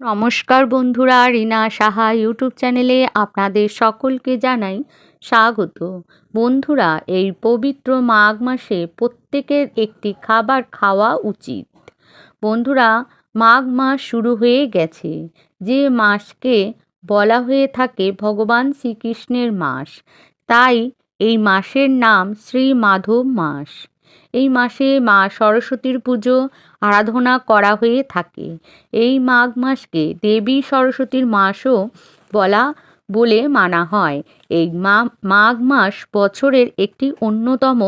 নমস্কার বন্ধুরা, রিনা সাহা ইউটিউব চ্যানেলে আপনাদের সকলকে জানাই স্বাগত। বন্ধুরা, এই পবিত্র মাঘ মাসে প্রত্যেকের একটি খাবার খাওয়া উচিত। বন্ধুরা, মাঘ মাস শুরু হয়ে গেছে। যে মাসকে বলা হয়ে থাকে ভগবান শ্রীকৃষ্ণের মাস, তাই এই মাসের নাম শ্রী মাধব মাস। এই মাসে মা সরস্বতীর পুজো আরাধনা করা হয়ে থাকে। এই মাঘ মাসকে দেবী সরস্বতীর মাসও বলা, বলে মানা হয়। এই মাঘ মাস বছরের একটি অন্যতম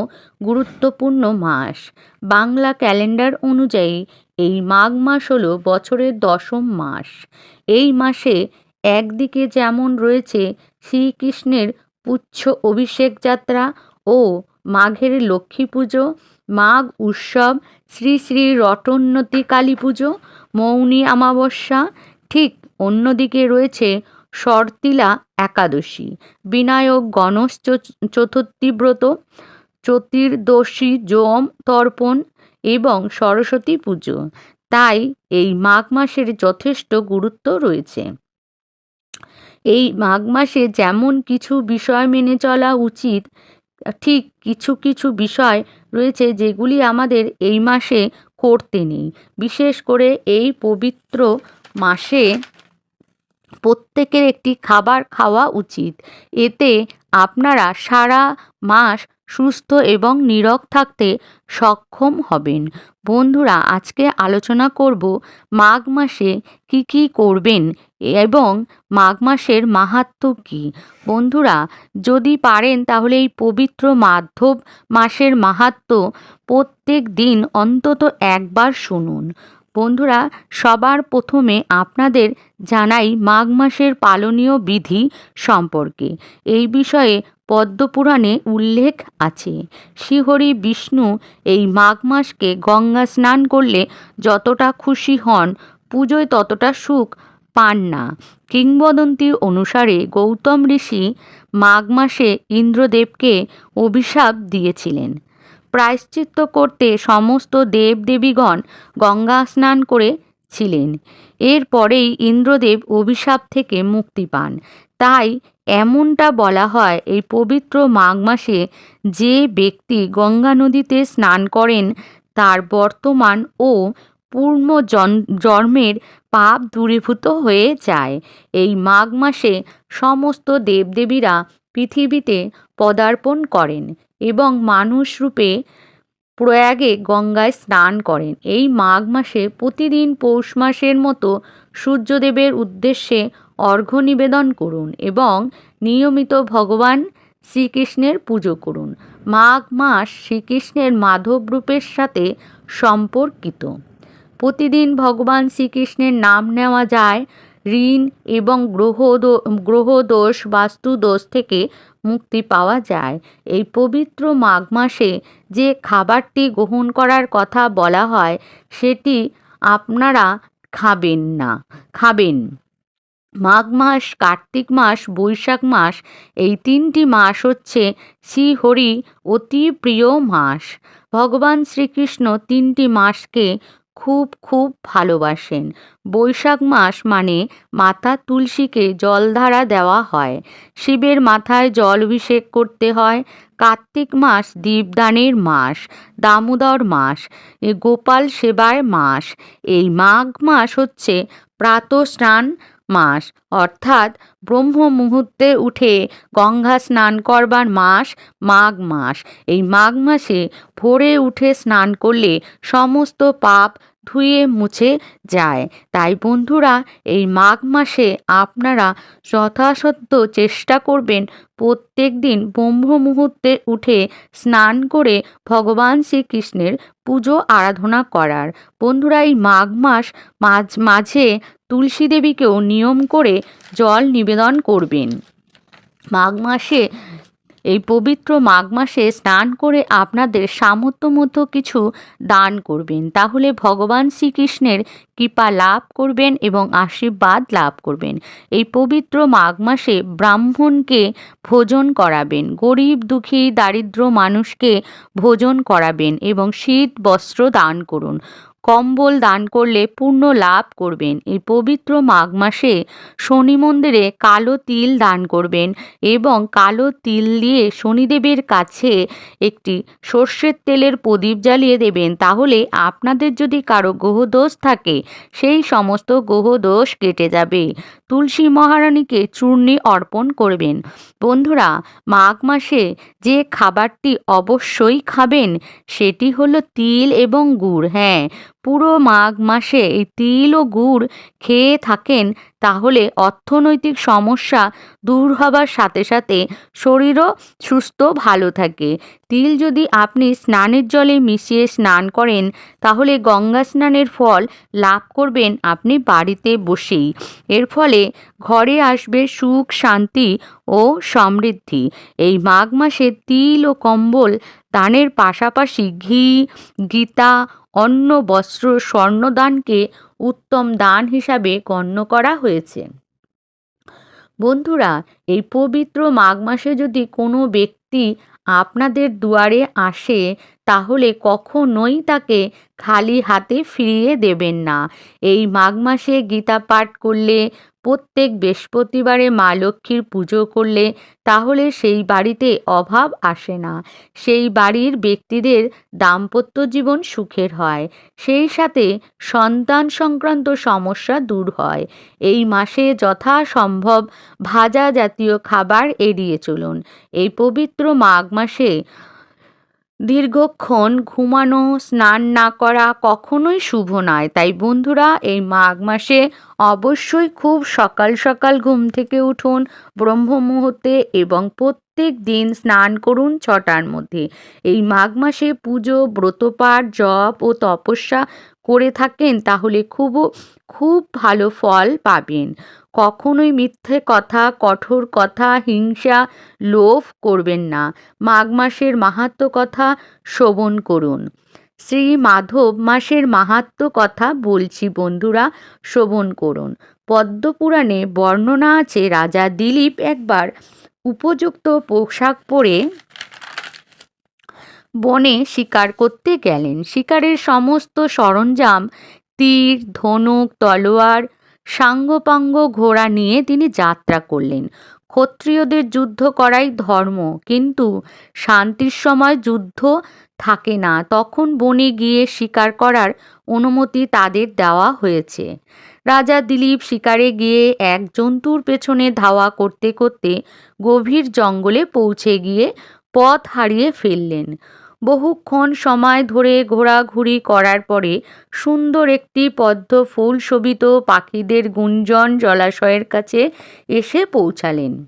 গুরুত্বপূর্ণ মাস। বাংলা ক্যালেন্ডার অনুযায়ী এই মাঘ মাস হলো বছরের দশম মাস। এই মাসে একদিকে যেমন রয়েছে শ্রীকৃষ্ণের পুচ্ছ অভিষেক যাত্রা ও মাঘের লক্ষ্মী পুজো, মাঘ উৎসব, শ্রী শ্রী রটোন্নতি কালী পুজো, মৌনী অমাবস্যা, ঠিক অন্যদিকে রয়েছে শর্তিলা একাদশী, বিনায়ক গণেশ চতুর্থী ব্রত, চতুর্দশী যম তর্পণ এবং সরস্বতী পুজো। তাই এই মাঘ মাসের যথেষ্ট গুরুত্ব রয়েছে। এই মাঘ মাসে যেমন কিছু বিষয় মেনে চলা উচিত ঠিক কিছু কিছু বিষয় রয়েছে যেগুলি আমাদের এই মাসে করতে নেই। বিশেষ করে এই পবিত্র মাসে প্রত্যেকের একটি খাবার খাওয়া উচিত। এতে আপনারা সারা মাস সুস্থ এবং নীরব থাকতে সক্ষম হবেন। বন্ধুরা, আজকে আলোচনা করব মাঘ মাসে কি কি করবেন এবং মাঘ মাসের মাহাত্ম কী। বন্ধুরা, যদি পারেন তাহলে এই পবিত্র মাধব মাসের মাহাত্ম প্রত্যেক দিন অন্তত একবার শুনুন। বন্ধুরা, সবার প্রথমে আপনাদের জানাই মাঘ মাসের পালনীয় বিধি সম্পর্কে। এই বিষয়ে পদ্মপুরাণে উল্লেখ আছে। শ্রীহরি বিষ্ণু এই মাঘ মাসকে গঙ্গা স্নান করলে যতটা খুশি হন, পুজোয় ততটা সুখ পান না। কিংবদন্তি অনুসারে গৌতম ঋষি মাঘ মাসে ইন্দ্রদেবকে অভিশাপ দিয়েছিলেন। প্রায়শ্চিত্ত করতে সমস্ত দেবদেবীগণ গঙ্গা স্নান করেছিলেন এরপরেই ইন্দ্রদেব অভিশাপ থেকে মুক্তি পান। তাই এমনটা বলা হয় এই পবিত্র মাঘ মাসে যে ব্যক্তি গঙ্গা নদীতে স্নান করেন, তার বর্তমান ও পূর্ণ জন্মের পাপ দূরীভূত হয়ে যায়। এই মাঘ মাসে সমস্ত দেবদেবীরা পৃথিবীতে পদার্পণ করেন এবং মানুষ রূপে প্রয়াগে গঙ্গায় স্নান করেন। এই মাঘ মাসে প্রতিদিন পৌষ মাসের মতো সূর্যদেবের উদ্দেশ্যে অর্ঘ্য নিবেদন করুন এবং নিয়মিত ভগবান শ্রীকৃষ্ণের পুজো করুন। মাঘ মাস শ্রীকৃষ্ণের মাধব রূপের সাথে সম্পর্কিত। প্রতিদিন ভগবান শ্রীকৃষ্ণের নাম নেওয়া যায়। ঋণ এবং গ্রহ গ্রহদোষ বাস্তুদোষ থেকে মুক্তি পাওয়া যায়। এই পবিত্র মাঘ মাসে যে খাবারটি গ্রহণ করার কথা বলা হয়, সেটি আপনারা খাবেন না, খাবেন। মাঘ মাস, কার্তিক মাস, বৈশাখ মাস, এই তিনটি মাস হচ্ছে শ্রীহরি অতি প্রিয় মাস। ভগবান শ্রীকৃষ্ণ তিনটি মাসকে খুব খুব ভালোবাসেন। বৈশাখ মাস মানে মাতা তুলসীকে জলধারা দেওয়া হয়। শিবের মাথায় জল অভিষেক করতে হয়। কার্তিক মাস দীপদানের মাস, দামোদর মাস গোপাল সেবার মাস। এই মাঘ মাস হচ্ছে প্রাত স্নান মাস। অর্থাৎ ব্রহ্ম মুহূর্তে উঠে গঙ্গা স্নান করবার মাস মাঘ মাস। এই মাঘ মাসে ভোরে উঠে স্নান করলে সমস্ত পাপ ধুয়ে মুছে যায়। তাই বন্ধুরা, এই মাঘ মাসে আপনারা যথাসত্য চেষ্টা করবেন প্রত্যেক দিন ব্রহ্ম মুহূর্তে উঠে স্নান করে ভগবান শ্রীকৃষ্ণের পুজো আরাধনা করার। বন্ধুরা, এই মাঘ মাস মাঝ মাঝে তুলসী দেবীকেও নিয়ম করে জল নিবেদন করবেন। মাঘ মাসে, এই পবিত্র মাঘ মাসে স্নান করে আপনাদের সামর্থ্য মতো কিছু দান করবেন। তাহলে ভগবান শ্রীকৃষ্ণের কৃপা লাভ করবেন এবং আশীর্বাদ লাভ করবেন। এই পবিত্র মাঘ মাসে ব্রাহ্মণকে ভোজন করাবেন, গরিব, দুঃখী, দারিদ্র মানুষকে ভোজন করাবেন এবং শীত বস্ত্র দান করুন। কম্বল দান করলে পূর্ণ লাভ করবেন। এই পবিত্র মাঘ মাসে শনি মন্দিরে কালো তিল দান করবেন এবং কালো তিল দিয়ে শনিদেবের কাছে একটি সর্ষের তেলের প্রদীপ জ্বালিয়ে দেবেন। তাহলে আপনাদের যদি কারও গ্রহদোষ থাকে, সেই সমস্ত গ্রহদোষ কেটে যাবে। তুলসী মহারানীকে চূর্ণি অর্পণ করবেন। বন্ধুরা, মাঘ মাসে যে খাবারটি অবশ্যই খাবেন, সেটি হলো তিল এবং গুড়। হ্যাঁ পুরো মাঘ মাসে এই তিল ও গুড় খেয়ে থাকেন তাহলে অর্থনৈতিক সমস্যা দূর হবার সাথে সাথে শরীরও সুস্থ, ভালো থাকে। তিল যদি আপনি স্নানের জলে মিশিয়ে স্নান করেন, তাহলে গঙ্গা স্নানের ফল লাভ করবেন আপনি বাড়িতে বসেই। এর ফলে ঘরে আসবে সুখ, শান্তি ও সমৃদ্ধি। এই মাঘ মাসে তিল ও কম্বল দানের পাশাপাশি ঘি, গীতা, অন্ন, বস্ত্র, স্বর্ণদানকে উত্তম দান হিসাবে গণ্য করা হয়েছে। বন্ধুরা, এই পবিত্র মাঘ মাসে যদি কোনো ব্যক্তি আপনাদের দুয়ারে আসে, তাহলে কখনোই তাকে খালি হাতে ফিরিয়ে দেবেন না। এই মাঘ মাসে গীতা পাঠ করলে প্রত্যেক বৃহস্পতিবারে মা লক্ষ্মীর পুজো করলে তাহলে সেই বাড়িতে অভাব আসে না। সেই বাড়ির ব্যক্তিদের দাম্পত্য জীবন সুখের হয়। সেই সাথে সন্তান সংক্রান্ত সমস্যা দূর হয়। এই মাসে যথাসম্ভব ভাজা জাতীয় খাবার এড়িয়ে চলুন। এই পবিত্র মাঘ মাসে দীর্ঘক্ষণ ঘুমানো, স্নান না করা কখনোই শুভ নয়। তাই বন্ধুরা, এই মাঘ মাসে অবশ্যই খুব সকাল সকাল ঘুম থেকে উঠুন, ব্রহ্ম মুহূর্তে এবং প্রত্যেক দিন স্নান করুন ছটার মধ্যে। এই মাঘ মাসে পুজো, ব্রতপাঠ, জপ ও তপস্যা করে থাকেন, তাহলে খুব খুব ভালো ফল পাবেন। কখনোই মিথ্যে কথা, কঠোর কথা, হিংসা, লোভ করবেন না। মাঘ মাসের মাহাত্ম কথা শ্রবণ করুন। শ্রী মাধব মাসের মাহাত্ম কথা বলছি বন্ধুরা, শ্রবণ করুন। পদ্মপুরাণে বর্ণনা আছে, রাজা দিলীপ একবার উপযুক্ত পোশাক পরে বনে শিকার করতে গেলেন। শিকারের সমস্ত সরঞ্জাম, তীর, ধনুক, তলোয়ার, সাঙ্গপাঙ্গ ঘোড়া নিয়ে তিনি যাত্রা করলেন। ক্ষত্রিয়দের যুদ্ধ করাই ধর্ম, কিন্তু শান্তির সময় যুদ্ধ থাকে না। তখন বনে গিয়ে শিকার করার অনুমতি তাদের দেওয়া হয়েছে। রাজা দিলীপ শিকারে গিয়ে এক জন্তুর পেছনে ধাওয়া করতে করতে গভীর জঙ্গলে পৌঁছে গিয়ে পথ হারিয়ে ফেললেন। বহুক্ষণ সময় ধরে ঘোরাঘুরি করার পরে সুন্দর একটি পদ্ম ফুল শোভিত পাখিদের গুঞ্জন জলাশয়ের কাছে এসে পৌঁছালেন।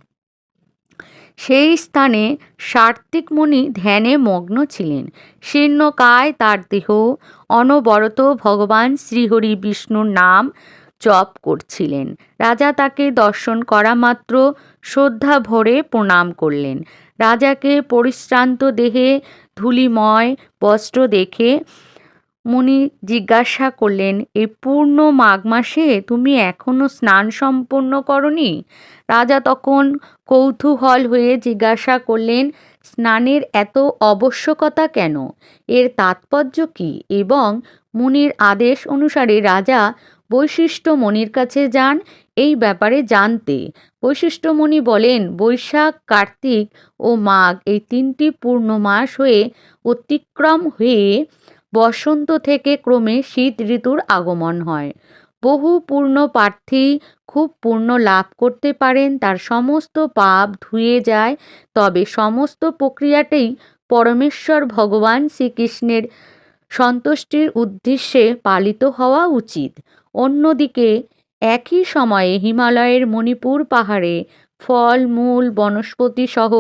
সেই স্থানে সার্তিক মুনি ধ্যানে মগ্ন ছিলেন। শীর্ণকায় তার দেহ, অনবরত ভগবান শ্রীহরি বিষ্ণুর নাম জপ করছিলেন। রাজা তাকে দর্শন করা মাত্র শ্রদ্ধা ভরে প্রণাম করলেন। রাজাকে পরিশ্রান্ত দেহে ধুলিময় বস্ত্র দেখে মুনি জিজ্ঞাসা করলেন এই পূর্ণ মাঘ মাসে তুমি এখনও স্নান সম্পন্ন করনি? রাজা তখন কৌতূহল হয়ে জিজ্ঞাসা করলেন, স্নানের এত আবশ্যকতা কেন? এর তাৎপর্য কি? এবং মুনির আদেশ অনুসারে রাজা বৈশিষ্ট্যমণির কাছে যান এই ব্যাপারে জানতে। বৈশিষ্ট্যমণি বলেন, বৈশাখ, কার্তিক ও মাঘ এই তিনটি পূর্ণ মাস হয়ে অতিক্রম হয়ে বসন্ত থেকে ক্রমে শীত ঋতুর আগমন হয়। বহু পূর্ণ প্রার্থী খুব পূর্ণ লাভ করতে পারেন, তার সমস্ত পাপ ধুয়ে যায়, তবে সমস্ত প্রক্রিয়াটাই পরমেশ্বর ভগবান শ্রীকৃষ্ণের সন্তুষ্টির উদ্দেশ্যে পালিত হওয়া উচিত। অন্যদিকে একই সময়ে হিমালয়ের মণিপুর পাহাড়ে ফল, মূল, বনস্পতি সহ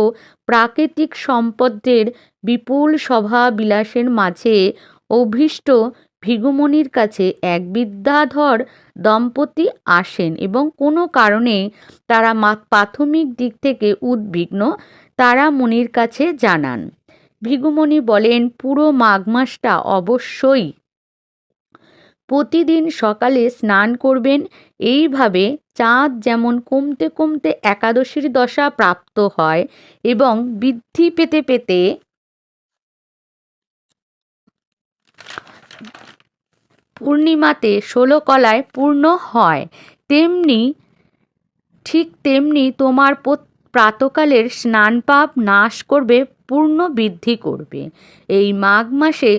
প্রাকৃতিক সম্পদের বিপুল সভা বিলাসের মাঝে অভীষ্ট ভৃগুমণির কাছে এক বিদ্যাধর দম্পতি আসেন এবং কোনো কারণে তারা প্রাথমিক দিক থেকে উদ্বিগ্ন, তারা মুনির কাছে জানান। ভৃগুমণি বলেন, পুরো মাঘ মাসটা অবশ্যই প্রতিদিন সকালে স্নান করবেন। এইভাবে চাঁদ যেমন কমতে কমতে একাদশীর দশা প্রাপ্ত হয় এবং বৃদ্ধি পেতে পেতে পূর্ণিমাতে ষোলো কলায় পূর্ণ হয়। তেমনি ঠিক তেমনি তোমার প্রত- প্রাতকালের স্নান পাপ নাশ করবে, পূর্ণ বৃদ্ধি করবে। এই মাঘ মাসে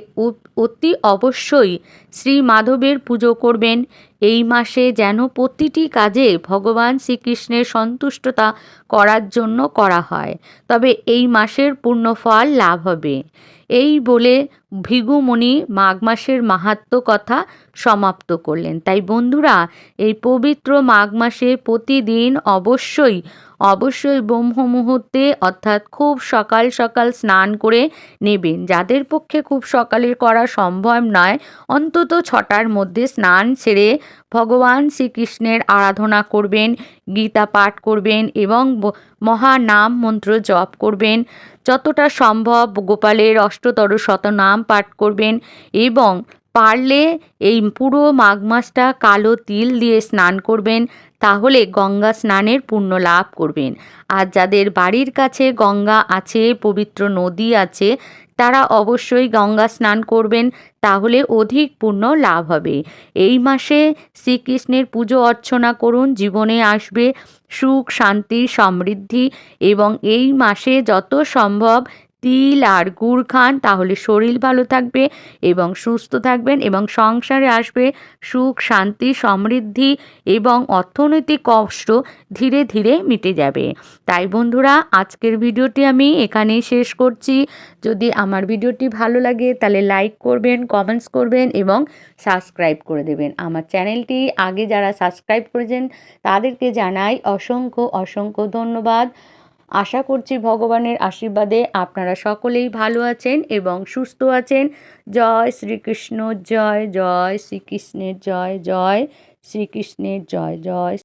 অতি অবশ্যই শ্রী মাধবের পুজো করবেন। এই মাসে যেন প্রতিটি কাজে ভগবান শ্রীকৃষ্ণের সন্তুষ্টতা করার জন্য করা হয়। তবে এই মাসের পূর্ণ ফল লাভ হবে। এই বলে ভৃগুমণি মাঘ মাসের মাহাত্ম্য কথা সমাপ্ত করলেন। তাই বন্ধুরা, এই পবিত্র মাঘ মাসে প্রতিদিন অবশ্যই অবশ্যই ব্রহ্ম মুহূর্তে অর্থাৎ খুব সকাল সকাল স্নান করে নেবেন। যাদের পক্ষে খুব সকালে করা সম্ভব নয়, অন্তত ছটার মধ্যে স্নান সেরে ভগবান শ্রীকৃষ্ণের আরাধনা করবেন, গীতা পাঠ করবেন এবং মহানাম মন্ত্র জপ করবেন। যতটা সম্ভব গোপালের অষ্টতর শতনাম পাঠ করবেন এবং পারলে এই পুরো মাঘ মাসটা কালো তিল দিয়ে স্নান করবেন, তাহলে গঙ্গা স্নানের পুণ্য লাভ করবেন। আর যাদের বাড়ির কাছে গঙ্গা আছে, পবিত্র নদী আছে তারা অবশ্যই গঙ্গা স্নান করবেন, তাহলে অধিক পূর্ণ লাভ হবে। এই মাসে শ্রীকৃষ্ণের পুজো অর্চনা করুন, জীবনে আসবে সুখ, শান্তি, সমৃদ্ধি এবং এই মাসে যত সম্ভব তিল আর গুড় খান, তাহলে শরীর ভালো থাকবে এবং সুস্থ থাকবেন এবং সংসারে আসবে সুখ, শান্তি, সমৃদ্ধি এবং অর্থনৈতিক কষ্ট ধীরে ধীরে মিটে যাবে। তাই বন্ধুরা, আজকের ভিডিওটি আমি এখানেই শেষ করছি। যদি আমার ভিডিওটি ভালো লাগে, তাহলে লাইক করবেন, কমেন্টস করবেন এবং সাবস্ক্রাইব করে দেবেন। আমার চ্যানেলটি আগে যারা সাবস্ক্রাইব করেছেন, তাদেরকে জানাই অসংখ্য অসংখ্য ধন্যবাদ। আশা করছি ভগবানের আশীর্বাদে আপনারা সকলেই ভালো আছেন এবং সুস্থ আছেন। জয় শ্রীকৃষ্ণ, জয় জয় শ্রীকৃষ্ণের জয় জয় শ্রীকৃষ্ণের জয় জয়